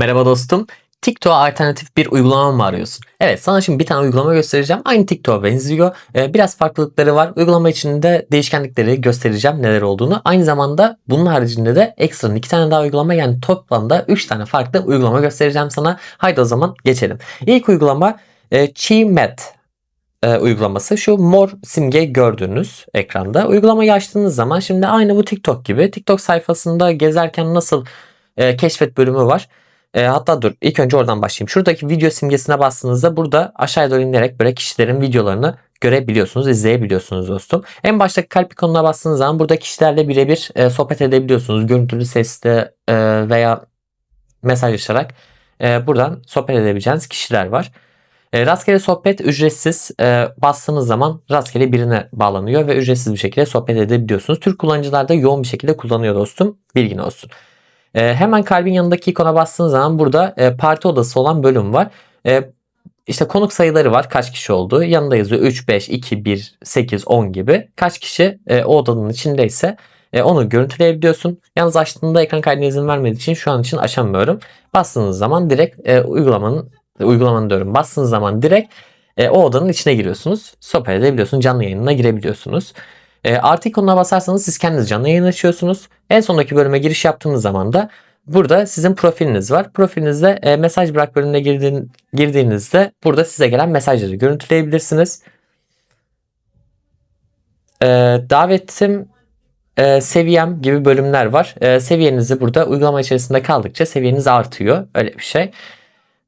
Merhaba dostum. TikTok'a alternatif bir uygulama mı arıyorsun? Evet sana şimdi bir tane uygulama göstereceğim. Aynı TikTok'a benziyor. Ee, biraz farklılıkları var. Uygulama içinde değişkenlikleri göstereceğim neler olduğunu. Aynı zamanda bunun haricinde de ekstra iki tane daha uygulama yani toplamda 3 tane farklı uygulama göstereceğim sana. Haydi o zaman geçelim. İlk uygulama e, Chimet e, uygulaması. Şu mor simge gördüğünüz ekranda. Uygulamayı açtığınız zaman şimdi aynı bu TikTok gibi. TikTok sayfasında gezerken nasıl e, keşfet bölümü var. E, hatta dur ilk önce oradan başlayayım. Şuradaki video simgesine bastığınızda burada aşağıya doğru inerek böyle kişilerin videolarını görebiliyorsunuz, izleyebiliyorsunuz dostum. En baştaki kalp ikonuna bastığınız zaman burada kişilerle birebir e, sohbet edebiliyorsunuz. Görüntülü sesle e, veya mesajlaşarak e, buradan sohbet edebileceğiniz kişiler var. E, rastgele sohbet ücretsiz. E, bastığınız zaman rastgele birine bağlanıyor ve ücretsiz bir şekilde sohbet edebiliyorsunuz. Türk kullanıcılar da yoğun bir şekilde kullanıyor dostum. Bilgin olsun. E, hemen kalbin yanındaki ikona bastığınız zaman burada e, parti odası olan bölüm var. E, işte konuk sayıları var. Kaç kişi olduğu. Yanında yazıyor 3, 5, 2, 1, 8, 10 gibi. Kaç kişi e, o odanın içindeyse e, onu görüntüleyebiliyorsun. Yalnız açtığında ekran kaydına izin vermediği için şu an için açamıyorum. Bastığınız zaman direkt e, uygulamanın uygulamanın diyorum. Bastığınız zaman direkt e, o odanın içine giriyorsunuz. Sohbet edebiliyorsunuz. Canlı yayınına girebiliyorsunuz. E, artı ikonuna basarsanız siz kendiniz canlı yayın açıyorsunuz. En sondaki bölüme giriş yaptığınız zaman da burada sizin profiliniz var. Profilinizde e, mesaj bırak bölümüne girdiğin, girdiğinizde burada size gelen mesajları görüntüleyebilirsiniz. E, davetim e, seviyem gibi bölümler var. E, seviyenizi burada uygulama içerisinde kaldıkça seviyeniz artıyor. Öyle bir şey.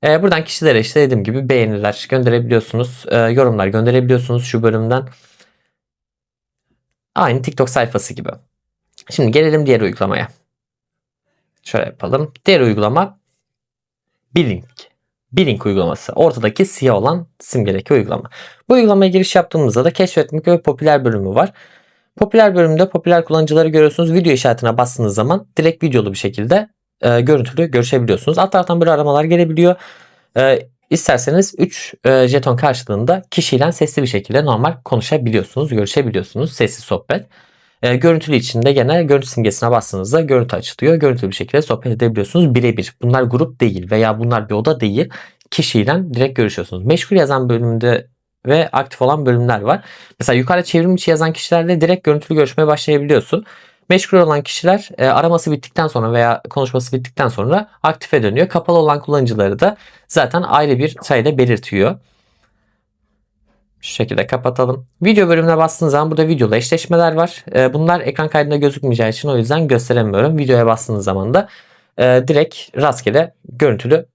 E, buradan kişilere işte dediğim gibi beğeniler gönderebiliyorsunuz. E, yorumlar gönderebiliyorsunuz şu bölümden. Aynı TikTok sayfası gibi. Şimdi gelelim diğer uygulamaya. Şöyle yapalım. Diğer uygulama Blink. Blink uygulaması. Ortadaki siyah olan simgedeki uygulama. Bu uygulamaya giriş yaptığımızda da keşfetmek ve popüler bölümü var. Popüler bölümde popüler kullanıcıları görüyorsunuz. Video işaretine bastığınız zaman direkt videolu bir şekilde e, görüntülü görüşebiliyorsunuz. Alt taraftan böyle aramalar gelebiliyor. E, İsterseniz 3 e, jeton karşılığında kişiyle sesli bir şekilde normal konuşabiliyorsunuz, görüşebiliyorsunuz. Sessiz sohbet. E, görüntülü içinde gene görüntü simgesine bastığınızda görüntü açılıyor. Görüntülü bir şekilde sohbet edebiliyorsunuz birebir. Bunlar grup değil veya bunlar bir oda değil. Kişiyle direkt görüşüyorsunuz. Meşgul yazan bölümde ve aktif olan bölümler var. Mesela yukarıda çevrim içi yazan kişilerle direkt görüntülü görüşmeye başlayabiliyorsun. Meşgul olan kişiler e, araması bittikten sonra veya konuşması bittikten sonra aktife dönüyor. Kapalı olan kullanıcıları da zaten ayrı bir sayıda belirtiyor. Şu şekilde kapatalım. Video bölümüne bastığınız zaman burada videola eşleşmeler var. E, bunlar ekran kaydında gözükmeyeceği için o yüzden gösteremiyorum. Videoya bastığınız zaman da e, direkt rastgele görüntülü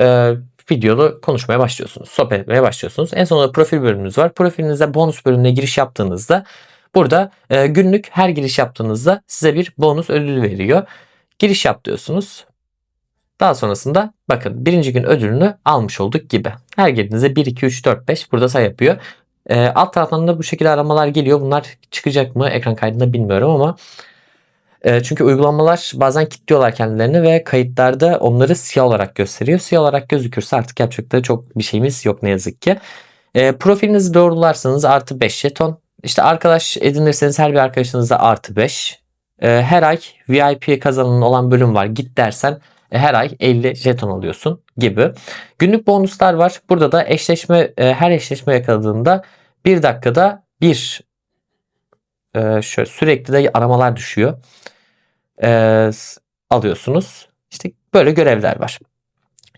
e, videolu konuşmaya başlıyorsunuz. Sohbet etmeye başlıyorsunuz. En sonunda profil bölümünüz var. Profilinizde bonus bölümüne giriş yaptığınızda Burada e, günlük her giriş yaptığınızda size bir bonus ödülü veriyor. Giriş yap diyorsunuz. Daha sonrasında bakın birinci gün ödülünü almış olduk gibi. Her girdiğinizde 1, 2, 3, 4, 5 burada say yapıyor. E, alt taraftan da bu şekilde aramalar geliyor. Bunlar çıkacak mı ekran kaydında bilmiyorum ama e, çünkü uygulamalar bazen kilitliyorlar kendilerini ve kayıtlarda onları siyah olarak gösteriyor. Siyah olarak gözükürse artık yapacak çok bir şeyimiz yok ne yazık ki. E, profilinizi doğrularsanız artı 5 jeton. İşte arkadaş edinirseniz her bir arkadaşınıza artı 5. Ee, her ay VIP kazanımın olan bölüm var. Git dersen e, her ay 50 jeton alıyorsun gibi. Günlük bonuslar var. Burada da eşleşme e, her eşleşme yakaladığında bir dakikada bir e, şöyle sürekli de aramalar düşüyor. alıyorsunuz. İşte böyle görevler var.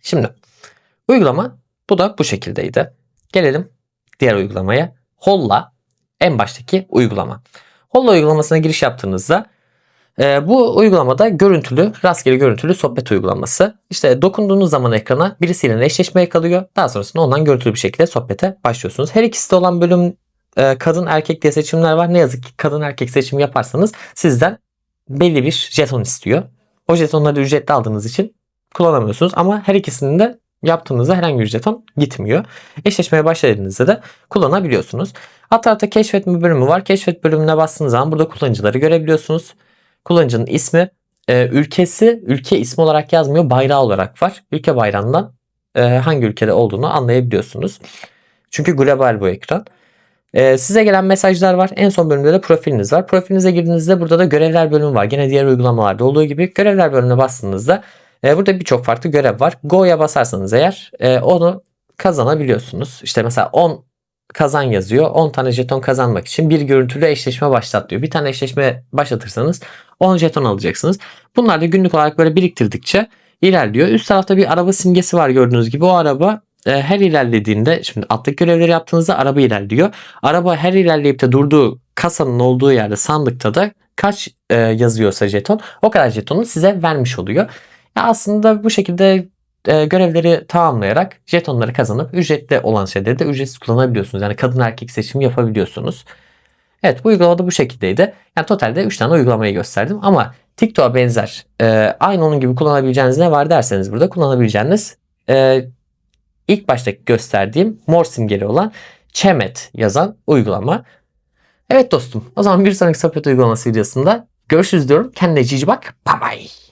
Şimdi uygulama bu da bu şekildeydi. Gelelim diğer uygulamaya. Holla en baştaki uygulama. Holla uygulamasına giriş yaptığınızda e, bu uygulamada görüntülü, rastgele görüntülü sohbet uygulaması. İşte dokunduğunuz zaman ekrana birisiyle eşleşmeye kalıyor. Daha sonrasında ondan görüntülü bir şekilde sohbete başlıyorsunuz. Her ikisi de olan bölüm e, kadın erkek diye seçimler var. Ne yazık ki kadın erkek seçim yaparsanız sizden belli bir jeton istiyor. O jetonları ücretli aldığınız için kullanamıyorsunuz ama her ikisinin de yaptığınızda herhangi bir jeton gitmiyor. Eşleşmeye başladığınızda da kullanabiliyorsunuz. Alt tarafta keşfetme bölümü var. Keşfet bölümüne bastığınız zaman burada kullanıcıları görebiliyorsunuz. Kullanıcının ismi, e, ülkesi ülke ismi olarak yazmıyor bayrağı olarak var. Ülke bayrağından e, hangi ülkede olduğunu anlayabiliyorsunuz. Çünkü global bu ekran. E, size gelen mesajlar var. En son bölümde de profiliniz var. Profilinize girdiğinizde burada da görevler bölümü var. Gene diğer uygulamalarda olduğu gibi görevler bölümüne bastığınızda E, burada birçok farklı görev var. Go'ya basarsanız eğer e, onu kazanabiliyorsunuz. İşte mesela 10 kazan yazıyor. 10 tane jeton kazanmak için bir görüntülü eşleşme başlat diyor. Bir tane eşleşme başlatırsanız 10 jeton alacaksınız. Bunlar da günlük olarak böyle biriktirdikçe ilerliyor. Üst tarafta bir araba simgesi var gördüğünüz gibi. O araba e, her ilerlediğinde şimdi atlık görevleri yaptığınızda araba ilerliyor. Araba her ilerleyip de durduğu kasanın olduğu yerde sandıkta da kaç yazıyorsa jeton o kadar jetonu size vermiş oluyor. Aslında bu şekilde e, görevleri tamamlayarak jetonları kazanıp ücretli olan şeyleri de ücretsiz kullanabiliyorsunuz. Yani kadın erkek seçimi yapabiliyorsunuz. Evet bu uygulama da bu şekildeydi. Yani totalde 3 tane uygulamayı gösterdim ama TikTok'a benzer e, aynı onun gibi kullanabileceğiniz ne var derseniz burada kullanabileceğiniz e, ilk başta gösterdiğim mor simgeli olan Chemet yazan uygulama. Evet dostum o zaman bir sonraki sohbet uygulaması videosunda görüşürüz diyorum. Kendine cici bak. Bye bye.